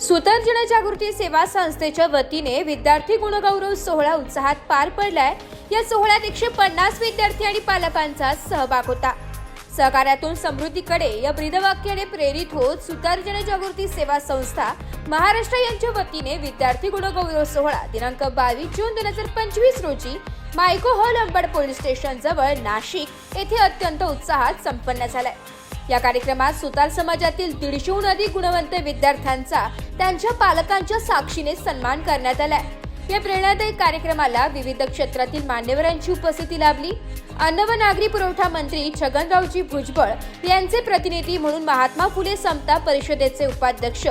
सुतर्जन जागृती सेवा संस्थेच्या वतीने विद्यार्थी गुणगौरव सोहळा उत्साहात पार पडलाय. या सोहळ्यात एकशे पन्नास विद्यार्थी आणि पालकांचा सहभाग होता. सहकार्यातून समृद्धीकडे या ब्रीदवाक्याने प्रेरित होत सुतर्जन जागृती सेवा संस्था महाराष्ट्र यांच्या वतीने विद्यार्थी गुणगौरव सोहळा दिनांक बावीस जून दोन हजार पंचवीस रोजी Mico hall Ambad police station जवळ नाशिक येथे अत्यंत उत्साहात संपन्न झालाय. या कार्यक्रमात सुतार समाजातील दीडशेहून अधिक गुणवंत विद्यार्थ्यांचा त्यांच्या पालकांच्या साक्षीने सन्मान करण्यात आलाय. या प्रेरणादायी कार्यक्रमाला विविध क्षेत्रातील मान्यवरांची उपस्थिती लाभली. अन्न व नागरी पुरवठा मंत्री छगनरावजी भुजबळ यांचे प्रतिनिधी म्हणून महात्मा फुले समता परिषदेचे उपाध्यक्ष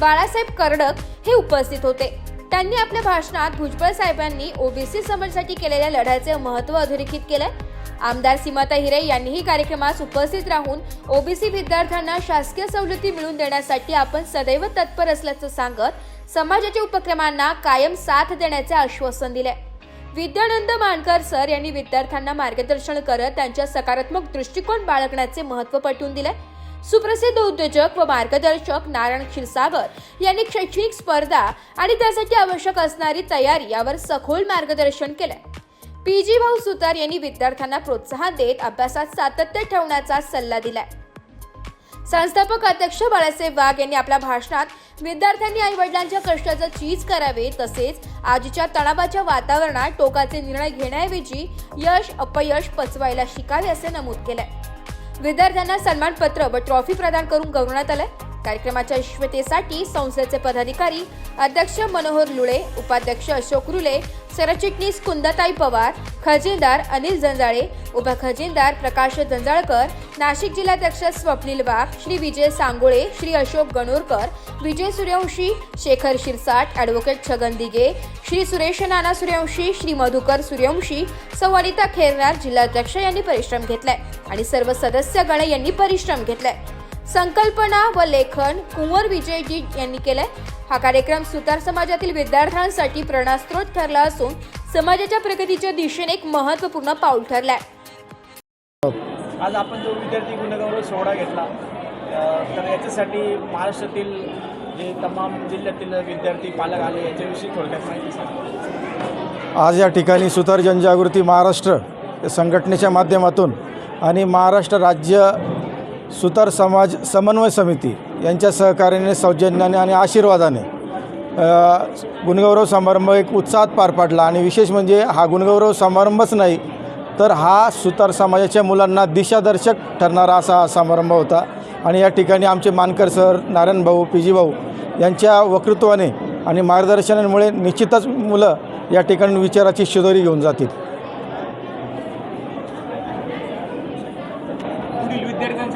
बाळासाहेब कर्डक हे उपस्थित होते. त्यांनी आपल्या भाषणात भुजबळ साहेबांनी ओबीसी समाजासाठी केलेल्या लढ्याचे महत्त्व अधोरेखित केलं आमदार सीमाता हिरे यांनीही कार्यक्रमास उपस्थित राहून ओबीसी विद्यार्थ्यांना शासकीय सवलती मिळवून देण्यासाठी आपण सदैव तत्पर असल्याचं सांगत समाजाच्या उपक्रमांना कायम साथ देण्याचे आश्वासन दिले. विद्यानंद मानकर सर यांनी विद्यार्थ्यांना मार्गदर्शन करत त्यांच्या सकारात्मक दृष्टिकोन बाळगण्याचे महत्त्व पटवून दिले. सुप्रसिद्ध उद्योजक व मार्गदर्शक नारायण क्षीरसागर यांनी शैक्षणिक स्पर्धा आणि त्यासाठी आवश्यक असणारी तयारी यावर सखोल मार्गदर्शन केलंय पी जी भाऊ सुतार यांनी विद्यार्थ्यांना प्रोत्साहन देत अभ्यासात सातत्य ठेवण्याचा सल्ला दिलाय. संस्थापक अध्यक्ष बाळासाहेब वाघ यांनी आपल्या भाषणात विद्यार्थ्यांनी आई वडिलांच्या कष्टाचं चीज करावे तसेच आजच्या तणावाच्या वातावरणात टोकाचे निर्णय घेण्याऐवजी यश अपयश पचवायला शिकावे असे नमूद केलंय. विद्यार्थ्यांना सन्मानपत्र व ट्रॉफी प्रदान करून गौरवण्यात आलंय. कार्यक्रमाच्या यशस्वीतेसाठी संस्थेचे पदाधिकारी अध्यक्ष मनोहर लुळे उपाध्यक्ष अशोक रुले सरचिटणीस कुंदताई पवार खजिनदार अनिल जंजाळे उपखजिनदार प्रकाश जंजाळकर नाशिक जिल्हाध्यक्ष स्वप्नील वाघ श्री विजय सांगोळे श्री अशोक गणोरकर विजय सूर्यवंशी शेखर शिरसाट ॲडव्होकेट छगन दिगे श्री सुरेश नाना सूर्यवंशी श्री मधुकर सूर्यवंशी सौ अनिता खेरनार जिल्हाध्यक्ष यांनी परिश्रम घेतलाय आणि सर्व सदस्य गण यांनी परिश्रम घेतलाय. संकल्पना व लेखन कुंवर विजयजी यांनी केलंय. हा कार्यक्रम सुतार समाजातील विद्यार्थ्यांसाठी प्रेरणास्त्रोत ठरला असून समाजाच्या प्रगतीच्या दिशेने एक महत्त्वपूर्ण पाऊल ठरलाय. आज आपण जो विद्यार्थी गुणगौरव सोहळा घेतला तर याच्यासाठी महाराष्ट्रातील जे तमाम जिल्ह्यातील विद्यार्थी पालक आले याच्याविषयी थोडक्यात माहिती सांगा. आज या ठिकाणी सुतार जनजागृती महाराष्ट्र या संघटनेच्या माध्यमातून आणि महाराष्ट्र राज्य सुतार समाज समन्वय समिती यांच्या सहकार्याने सौजन्याने आणि आशीर्वादाने गुणगौरव समारंभ एक उत्साहात पार पाडला. आणि विशेष म्हणजे हा गुणगौरव समारंभच नाही तर हा सुतार समाजाच्या मुलांना दिशादर्शक ठरणारा असा हा समारंभ होता. आणि या ठिकाणी आमचे मानकर सर नारायण भाऊ पी जी भाऊ यांच्या वक्तृत्वाने आणि मार्गदर्शनामुळे निश्चितच मुलं या ठिकाणी विचाराची शिदोरी घेऊन जातील.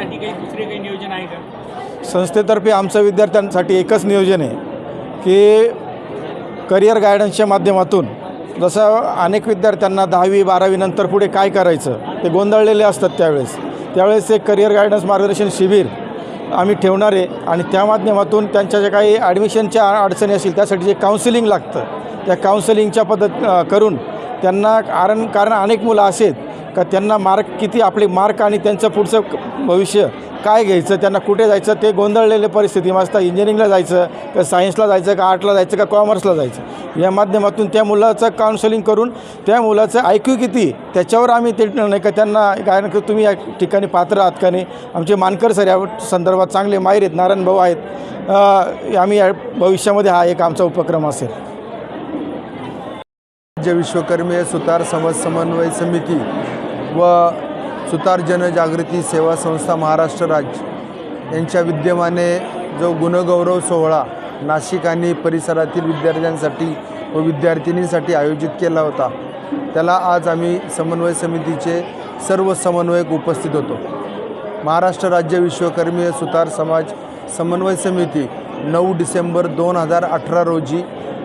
विद्यार्थ्यांसाठी काही दुसरे काही नियोजन आहे का? संस्थेतर्फे आमचं विद्यार्थ्यांसाठी एकच नियोजन आहे की करिअर गायडन्सच्या माध्यमातून जसं अनेक विद्यार्थ्यांना दहावी बारावीनंतर पुढे काय करायचं ते गोंधळलेले असतात त्यावेळेस. त्यावेळेस एक करिअर गायडन्स मार्गदर्शन शिबिर आम्ही ठेवणार आहे आणि त्या माध्यमातून त्यांच्या ज्या काही ॲडमिशनच्या अडचणी असतील त्यासाठी जे काउन्सिलिंग लागतं त्या काउन्सिलिंगच्या पद्धत करून त्यांना कारण कारण अनेक मुलं असे आहेत का त्यांना मार्क किती आपले मार्क आणि त्यांचं पुढचं भविष्य काय घ्यायचं त्यांना कुठे जायचं ते गोंधळलेले परिस्थिती. असतात इंजिनिअरिंगला जायचं का सायन्सला जायचं का आर्टला जायचं का कॉमर्सला जायचं. या माध्यमातून त्या मुलाचं काउन्सिलिंग करून त्या मुलाचं आय क्यू किती त्याच्यावर आम्ही ते नाही का त्यांना कारण की तुम्ही या ठिकाणी पात्र आहात का नाही. आमचे मानकर सर या संदर्भात चांगले माहीर आहेत नारायण भाऊ आहेत. आम्ही या भविष्यामध्ये हा एक आमचा उपक्रम असेल. राज्य विश्वकर्मीय सुतार समाज समन्वय समिती व सुतार जनजागृती सेवा संस्था महाराष्ट्र राज्य यांच्या विद्यमाने जो गुणगौरव सोहळा नाशिक आणि परिसरातील विद्यार्थ्यांसाठी व विद्यार्थिनींसाठी आयोजित केला होता त्याला आज आम्ही समन्वय समितीचे सर्व समन्वयक उपस्थित होतो. महाराष्ट्र राज्य विश्वकर्मीय सुतार समाज समन्वय समिती नऊ डिसेंबर दोन हजार अठरा रोजी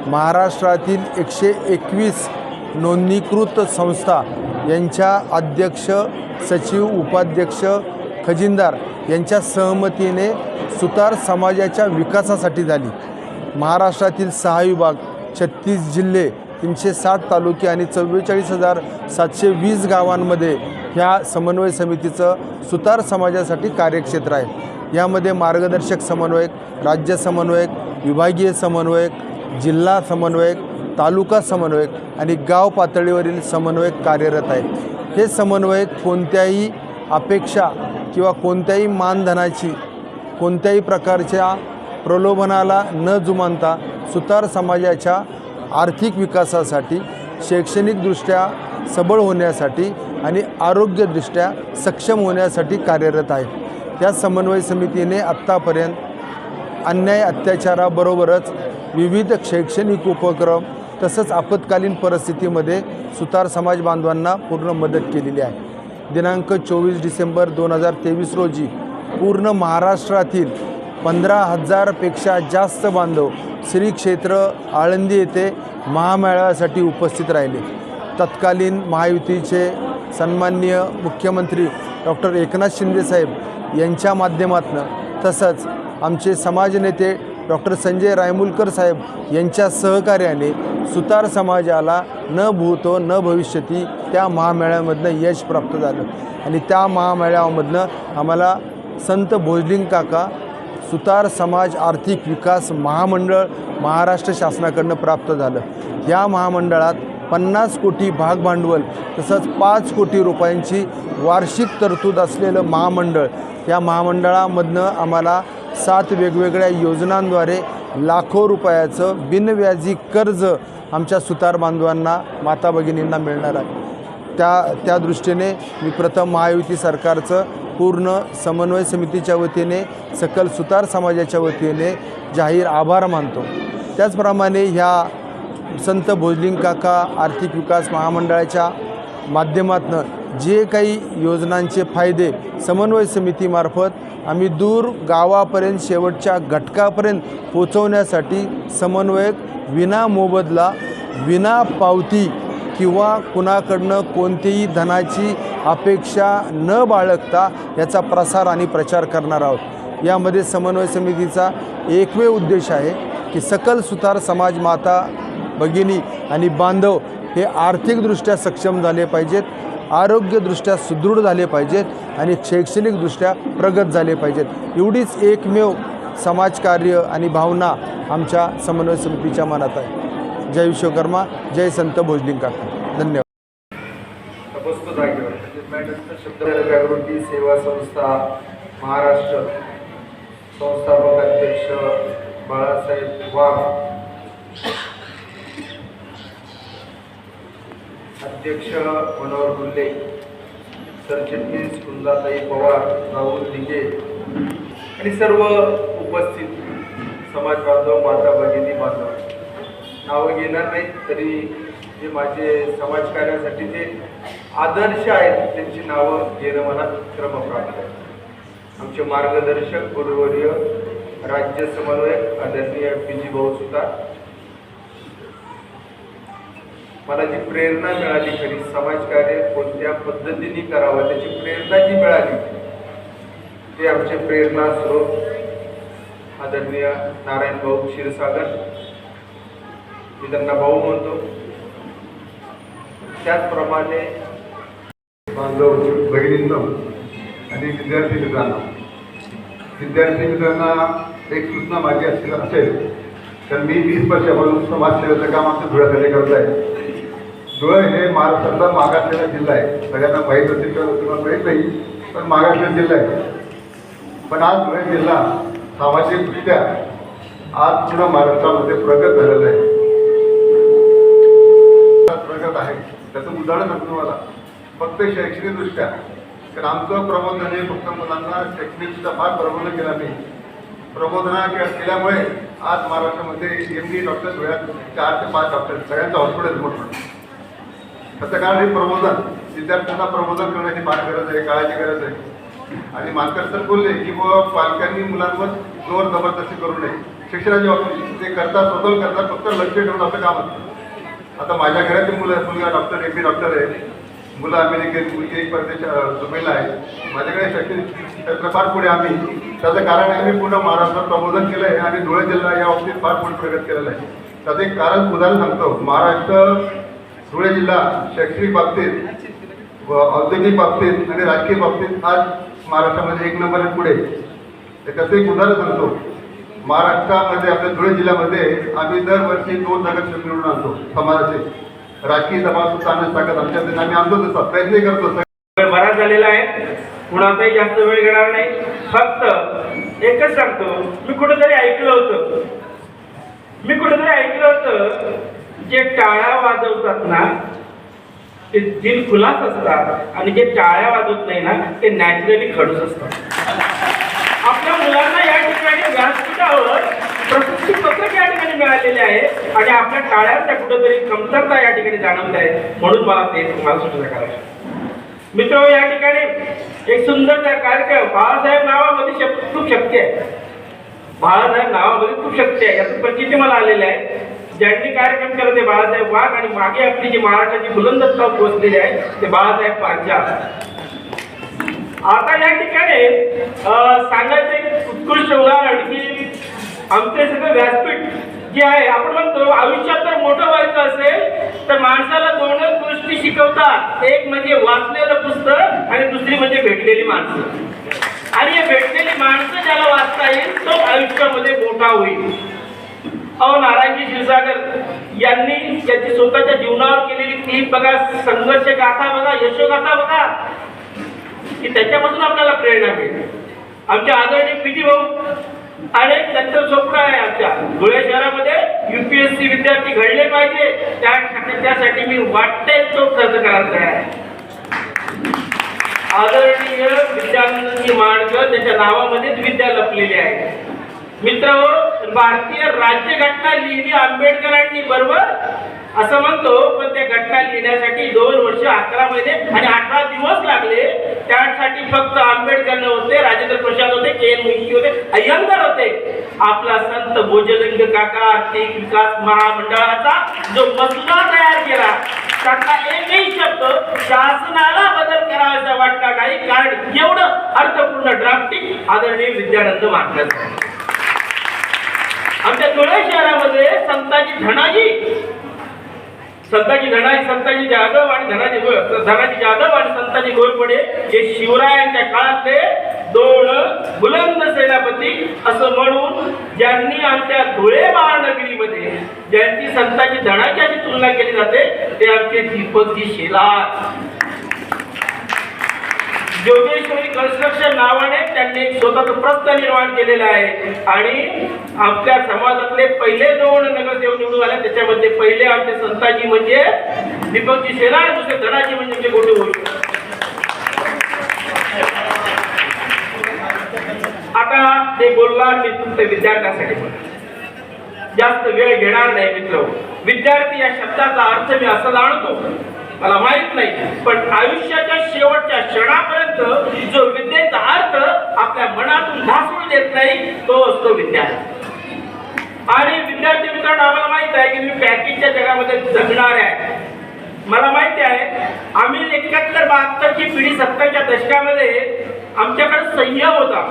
महाराष्ट्रातील एकशे एकवीस नोंदणीकृत संस्था यांच्या अध्यक्ष सचिव उपाध्यक्ष खजिनदार यांच्या सहमतीने सुतार समाजाच्या विकासासाठी झाली. महाराष्ट्रातील सहा विभाग छत्तीस जिल्हे तीनशे साठ तालुके आणि चव्वेचाळीस हजार सातशे वीस गावांमध्ये ह्या समन्वय समितीचं सुतार समाजासाठी कार्यक्षेत्र आहे. यामध्ये मार्गदर्शक समन्वयक राज्य समन्वयक विभागीय समन्वयक जिल्हा समन्वयक तालुका समन्वयक आणि गाव पातळीवरील समन्वयक कार्यरत आहेत. हे समन्वयक कोणत्याही अपेक्षा किंवा कोणत्याही मानधनाची कोणत्याही प्रकारच्या प्रलोभनाला न जुमानता सुतार समाजाच्या आर्थिक विकासासाठी शैक्षणिकदृष्ट्या सबळ होण्यासाठी आणि आरोग्यदृष्ट्या सक्षम होण्यासाठी कार्यरत आहे. त्या समन्वय समितीने आत्तापर्यंत अन्याय अत्याचाराबरोबरच विविध शैक्षणिक उपक्रम तसंच आपत्कालीन परिस्थितीमध्ये सुतार समाज बांधवांना पूर्ण मदत केलेली आहे. दिनांक चोवीस डिसेंबर दोन हजार तेवीस रोजी पूर्ण महाराष्ट्रातील पंधरा हजारपेक्षा जास्त बांधव श्री क्षेत्र आळंदी येथे महामेळाव्यासाठी उपस्थित राहिले. तत्कालीन महायुतीचे सन्माननीय मुख्यमंत्री डॉक्टर एकनाथ शिंदेसाहेब यांच्या माध्यमातून तसंच आमचे समाजनेते डॉक्टर संजय रायमुलकर साहेब यांच्या सहकार्याने सुतार समाजाला न भूतो न भविष्यती त्या महामेळ्यामधनं यश प्राप्त झालं. आणि त्या महामेळ्यामधनं आम्हाला संत भोजलिंग काका सुतार समाज आर्थिक विकास महामंडळ महाराष्ट्र शासनाकडनं प्राप्त झालं. या महामंडळात पन्नास कोटी भागभांडवल तसंच पाच कोटी रुपयांची वार्षिक तरतूद असलेलं महामंडळ या महामंडळामधनं आम्हाला सात वेगवेगळ्या योजनांद्वारे लाखो रुपयाचं बिनव्याजी कर्ज आमच्या सुतार बांधवांना माता भगिनींना मिळणार आहे. त्या त्या दृष्टीने मी प्रथम महायुती सरकारचं पूर्ण समन्वय समितीच्या वतीने सकल सुतार समाजाच्या वतीने जाहीर आभार मानतो. त्याचप्रमाणे ह्या संत भोजलिंग काका आर्थिक विकास महामंडळाच्या माध्यमातून जे काही योजनांचे फायदे समन्वय समितीमार्फत आम्ही दूर गावापर्यंत शेवटच्या घटकापर्यंत पोचवण्यासाठी समन्वयक विना मोबदला विना पावती किंवा कुणाकडनं कोणतीही धनाची अपेक्षा न बाळगता याचा प्रसार आणि प्रचार करणार आहोत. यामध्ये समन्वय समितीचा एकमेव उद्देश आहे की सकल सुतार समाज माता भगिनी आणि बांधव हे आर्थिकदृष्ट्या सक्षम झाले पाहिजेत आरोग्यदृष्ट्या सुदृढ झाले पाहिजेत आणि शैक्षणिकदृष्ट्या प्रगत झाले पाहिजेत. एवढीच एकमेव समाजकार्य आणि भावना आमच्या समन्वय समितीच्या मनात आहे. जय विश्वकर्मा जय संत भोजलिंग धन्यवाद. जागृती सेवा संस्था महाराष्ट्र संस्थापक अध्यक्ष बाळासाहेब वाघ अध्यक्ष मनोहर गुल्ले सरचिटणीस कुंदाताई पवार राहुल दिघे आणि सर्व उपस्थित समाज बांधव माता भगिनी बांधव. नावं घेणार नाही तरी जे माझे समाजकार्यासाठी जे आदर्श आहेत त्यांची नावं घेणं मला क्रमप्राप्त आहे. आमचे मार्गदर्शक गुरुवर्य राज्य समन्वयक आदरणीय पी जी भाऊ सुतार मला जी प्रेरणा मिळाली खरी समाजकार्य कोणत्या पद्धतीने करावं त्याची प्रेरणा जी मिळाली ते आमचे प्रेरणा स्रोत आदरणीय नारायण भाऊ क्षीरसागर. मी त्यांना भाऊ म्हणतो. त्याचप्रमाणे बांधव भगिनींना आणि विद्यार्थी मित्रांना. विद्यार्थी मित्रांना एक सूचना माझी असेल असेल तर मी वीस वर्षापासून समाजसेवेचं काम आमच्या धुळ्यासाठी करत आहे धुळे हे महाराष्ट्रातला मागासलेला जिल्हा आहे. सगळ्यांना माहीत असेल तर तुम्हाला माहीत नाही पण मागासलेला जिल्हा आहे. पण आज धुळे जिल्हा सामाजिकदृष्ट्या आज पूर्ण महाराष्ट्रामध्ये प्रगत झालेला आहे. प्रगत आहे. त्याचं उदाहरण सांगतो तुम्हाला. फक्त शैक्षणिकदृष्ट्या. कारण आमचं प्रबोधन हे फक्त मुलांना शैक्षणिकदृष्ट्या फार प्रबोधन केलं नाही. प्रबोधना केल्यामुळे आज महाराष्ट्रामध्ये एम डी डॉक्टर धुळ्यात चार ते पाच डॉक्टर सगळ्यांचं हॉस्पिटल मोठं. त्याचं कारण हे प्रबोधन विद्यार्थ्यांना प्रबोधन करण्याची फार गरज आहे काळाची गरज आहे. आणि मानकर सर बोलले की बुवा पालकांनी मुलांवर जोर जबरदस्ती करू नये. शिक्षणाच्या बाबतीत ते करतात स्वतः करतात फक्त लक्ष ठेवून आपलं काम असतं आता माझ्या घरातील मुलं मुलगा डॉक्टर एम बी डॉक्टर आहे. मुलं अमेरिकेत मुलगी एक परदेश दुबईला आहे. माझ्याकडे शैक्षणिक क्षेत्र फार पुढे आम्ही. त्याचं कारण आहे आम्ही पूर्ण महाराष्ट्रात प्रबोधन केलं आहे आणि धुळे जिल्हा या बाबतीत फार पुढे प्रगत केलेला आहे. त्याचं एक कारण उदाहरण सांगतो. महाराष्ट्र धुळे जिल्हा शैक्षणिक बाबतीत व औद्योगिक बाबतीत आणि राजकीय बाबतीत आज महाराष्ट्रामध्ये एक नंबर पुढे. त्याचं एक उदाहरण सांगतो. महाराष्ट्रामध्ये आपल्या धुळे जिल्ह्यामध्ये आम्ही दरवर्षी दोन नगरसेवक निवडून आणतो समाजाचे. राजकीय समाज आणण्याची ताकद आमच्याकडे आम्ही आणतो तसा प्रयत्न करतो. वेळ बराच झालेला आहे. कुणाचाही जास्त वेळ घेणार नाही. फक्त एकच सांगतो. मी कुठेतरी ऐकलं होतं. मी कुठेतरी ऐकलं होतं. जे टाळ्या वाजवतात ना ते दिल खुलास असतात आणि जे टाळ्या वाजवत नाही ना ते नॅचरली खडूस असतात. आपल्या मुलांना या ठिकाणी व्यासपीठावर प्रशस्ती पत्रक या ठिकाणी मिळालेले आहे आणि आपल्या टाळ्यांच्या कुठेतरी कमतरता या ठिकाणी जाणवत आहे म्हणून मला ते तुम्हाला सूचना करायची मित्र या ठिकाणी एक सुंदर कार्यक्रम बाळासाहेब नावामध्ये शब्द खूप शक्य आहे. बाळासाहेब नावामध्ये खूप शक्य आहे. याचं प्रचिती मला आलेलं आहे. ज्यांनी कार्यक्रम केला ते बाळासाहेब वाघ आणि मागे आपली जी महाराष्ट्राची बुलंद स्तंभ पोहोचलेली आहे ते बाळासाहेब पांचाळ आता या ठिकाणी अं, सांगायचं एक उत्कृष्ट उदाहरण की आमचे सगळे व्यासपीठ जे आहे आपण म्हणतो आयुष्यात जर मोठं व्हायचं असेल तर माणसाला दोनच गोष्टी शिकवतात. एक म्हणजे वाचलेलं पुस्तक आणि दुसरी म्हणजे भेटलेली माणसं. आणि हे भेटलेली माणसं ज्याला वाचता येईल तो आयुष्यामध्ये मोठा होईल. अहो नारायणजी क्षीरसागर यांनी त्याची स्वतःच्या जीवनावर केलेली ती बघा संघर्ष गाथा बघा यशोगाथा बघा की त्याच्यापासून आपल्याला प्रेरणा मिळते. आमच्या आदरणीय पीटी भाऊ आणि त्यांचं स्वप्न आहे आमच्या. धुळे शहरामध्ये युपीएससी विद्यार्थी घडले पाहिजे. त्या त्यासाठी मी वाटते तो खर्च करायला आहे. आदरणीय विद्यार्थी मार्ग त्याच्या नावामध्येच विद्या लपलेली आहे. मित्र भारतीय राज्यघटना लिहिली आंबेडकरांनी बरोबर? असं म्हणतो पण त्या घटना लिहिण्यासाठी दोन वर्ष अकरा महिने आणि अठरा दिवस लागले. त्यासाठी फक्त आंबेडकर होते राजेंद्र प्रसाद होते के एन मुंशी होते अय्यंगर होते. आपला संत भोजलिंग काका आर्थिक विकास महामंडळाचा जो मसुदा तयार केला त्यातला एकही शब्द शासनाला बदल करावायचा वाटला नाही. कारण एवढं अर्थपूर्ण ड्राफ्टिंग आदरणीय विद्यानंद मागण्याचं आमच्या धुळे शहरामध्ये संताजी धनाजी. संताजी धनाजी संताजी जाधव आणि धनाजी धनाजी जाधव आणि संताजी घोरपडे हे शिवरायांच्या काळातले दोन बुलंद सेनापती. असं म्हणून ज्यांनी आमच्या धुळे महानगरीमध्ये ज्यांची संताजी धनाजी तुलना केली जाते ते आमचे दीपकजी शेलार. योगेश्वरी कन्स्ट्रक्शन नावाने त्यांनी स्वतःचं प्रस्थ निर्माण केलेलं आहे. आणि आपल्या समाजातले पहिले दोन नगरसेवक निवडून आले त्याच्यामध्ये पहिले आमचे संताजी म्हणजे दीपकजी शेलार दुसरे धनाजी म्हणजे आमचे गोटे होईल आता ते बोलला मी तुमच्या विद्यार्थ्यासाठी. जास्त वेळ घेणार नाही मित्र. विद्यार्थी या शब्दाचा अर्थ मी असा जाणतो. मला माहीत नाही. पण आयुष्याच्या शेवटच्या क्षणापर्यंत जो विद्येचा अर्थ आपल्या मनातून ढासळून देत नाही तो असतो विद्यार्थी आणि विद्यार्थी मित्रांनो आम्हाला माहीत आहे की मी पॅकेजच्या जगामध्ये जगणार आहे. मला माहिती आहे आम्ही एकाहत्तर बहात्तरची पिढी सत्तरच्या दशकामध्ये आमच्याकडे संयम होता.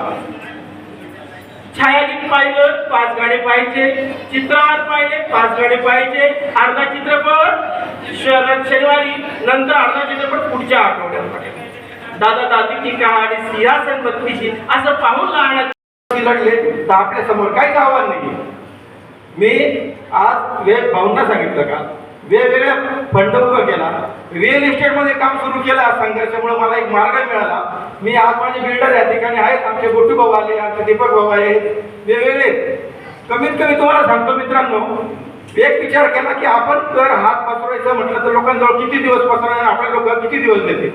छायागीत पाहिलं पाच गाणे पाहिजे चित्रहार पाहिले पाच गाणे पाहिजे अर्धा चित्रपट शरद शनिवारी नंतर अर्धा चित्रपट पुढच्या आठवड्यात पाहिजे दादा टीका कहाणी सिंहासन बत्तीशी असं पाहून लहान लढले तर आपल्यासमोर काहीच आव्हान नाही मी आज वेळ भाऊंना सांगितलं का? वेगवेगळ्या फंड उभा केला रिअल इस्टेटमध्ये काम सुरू केलं संघर्षामुळे मला एक मार्ग मिळाला. मी आज माझे बिल्डर या ठिकाणी आहेत. आमचे गोटू भाऊ आले आमचे दीपक भाऊ आहेत. वेगवेगळे. कमीत कमी तुम्हाला सांगतो मित्रांनो एक विचार केला की आपण कर हात पसरवायचं म्हटलं तर लोकांजवळ किती दिवस पसरणार आपले लोक किती दिवस देते?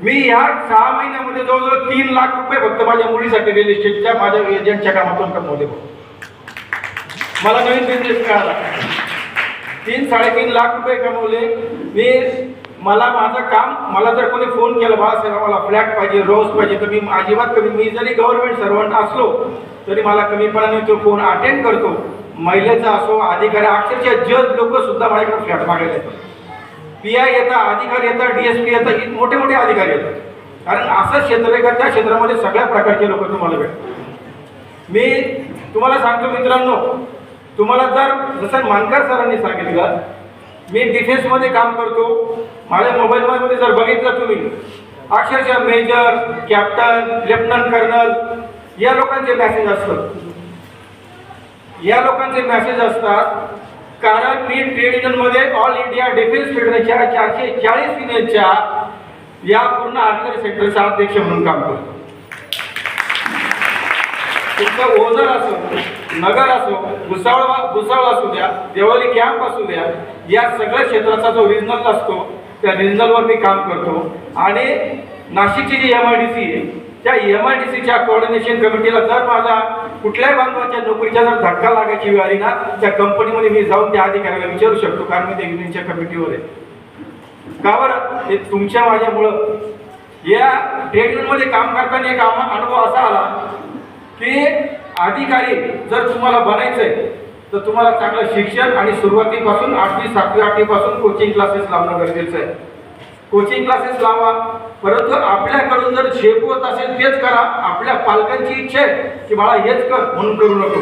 मी या सहा महिन्यामध्ये जवळजवळ तीन लाख रुपये फक्त माझ्या मुलीसाठी रिअल इस्टेटच्या माझ्या एजंटच्या कामातून कमवले. मला नवीन बिझनेस मिळाला. तीन साडेतीन लाख रुपये कमवले. मी मला माझं काम मला जर कोणी फोन केला बाळासाहेब मला फ्लॅट पाहिजे रोज पाहिजे तर मी अजिबात कमी मी जरी गव्हर्नमेंट सर्वंट असलो तरी मला कमीपणाने तो फोन अटेंड करतो. महिलेचा असो अधिकारी अक्षरशः जज लोक सुद्धा माझ्याकडे फ्लॅट मागायला येतात. पी आय येतात अधिकारी येतात डी एस पी येतात मोठे मोठे अधिकारी येतात. कारण असं क्षेत्र आहे का त्या क्षेत्रामध्ये सगळ्या प्रकारचे लोक तुम्हाला भेटतात. मी तुम्हाला सांगतो मित्रांनो तुम्हाला जर जसं मानकर सरांनी सांगितलं मी डिफेन्समध्ये काम करतो. माझ्या मोबाईलमध्ये जर बघितलं तुम्ही अक्षरशः मेजर कॅप्टन लेफ्टनंट कर्नल या लोकांचे मॅसेज असतात. या लोकांचे मॅसेज असतात कारण मी ट्रेड युनियनमध्ये ऑल इंडिया डिफेन्स फेडरेशनच्या चारशे चाळीस युनियनच्या या पूर्ण आर्टिलरी सेक्टरचा अध्यक्ष म्हणून काम करतो. तुमचं ओझर असो नगर असो भुसावळ भुसावळ असू द्या देवळी कॅम्प असू द्या या सगळ्या क्षेत्राचा जो रिजनल असतो त्या रिजनलवर मी काम करतो. आणि नाशिकची जी एम आय डी सी आहे त्या एम आय डी सीच्या कोऑर्डिनेशन कमिटीला जर माझा कुठल्याही बांधवाच्या नोकरीचा जर धक्का लागायची वेळ आली ना त्या कंपनीमध्ये मी जाऊन त्या अधिकाऱ्याला विचारू शकतो कारण मी त्या युनियनच्या कमिटीवर आहे. का बरं? हे तुमच्या माझ्यामुळं. या ट्रेड युनियनमध्ये काम करताना एक आम्हा- अनुभव असा आला की अधिकारी जर तुम्हाला बनायचं आहे तर तुम्हाला चांगलं शिक्षण आणि सुरुवातीपासून आठवी सातवी आठवीपासून कोचिंग क्लासेस लावणं गरजेचं आहे. कोचिंग क्लासेस लावा परंतु आपल्याकडून जर शेपवत असेल तेच करा. आपल्या पालकांची इच्छा आहे की बाळा हेच कर म्हणून करू नको.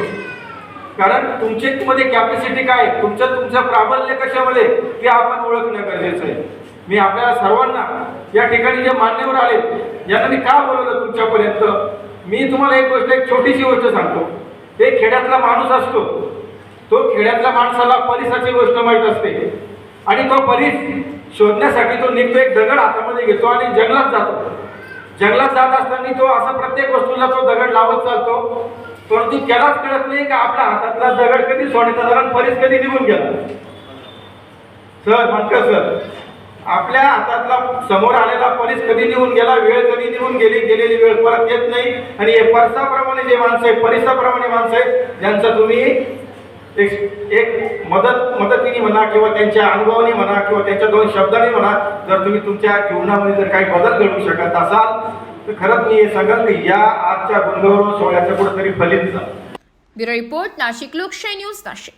कारण तुमच्या मध्ये कॅपॅसिटी काय तुमचं तुमचं प्राबल्य कशामध्ये? ते आपण ओळखणं गरजेचं आहे. मी आपल्या सर्वांना या ठिकाणी जे मान्यवर आले यांना मी का बोलवलं तुमच्यापर्यंत? मी तुम्हाला एक गोष्ट एक छोटीशी गोष्ट सांगतो. एक खेड्यातला माणूस असतो. तो खेड्यातल्या माणसाला परिसाची गोष्ट माहीत असते. आणि तो परिस शोधण्यासाठी तो निघतो एक दगड हातामध्ये घेतो आणि जंगलात जातो. जंगलात जात असताना तो असा प्रत्येक वस्तूला तो दगड लावत चालतो. परंतु त्यालाच कळत नाही का आपल्या हातातला दगड कधी सोडायचा दगड परीस कधी निघून गेला? सर म्हणतं सर आपल्या हातातला समोर आलेला परीस कधी निघून गेला? वेळ कधी निघून गेली? गेलेली वेळ परत येत नाही. आणि हे परसाप्रमाणे जे माणसं आहे परिसाप्रमाणे माणसं आहेत ज्यांचं तुम्ही एक एक मदत मदतीने म्हणा किंवा त्यांच्या अनुभवाने म्हणा किंवा त्यांच्या दोन शब्दांनी म्हणा जर तुम्ही तुमच्या जीवनामध्ये जर काही बदल घडवू शकत असाल तर खरंच मी हे सांगाल की या आजच्या गुणगौरव सोहळ्याचं कुठेतरी फलित ब्युरो रिपोर्ट नाशिक लोकशाही न्यूज नाशिक.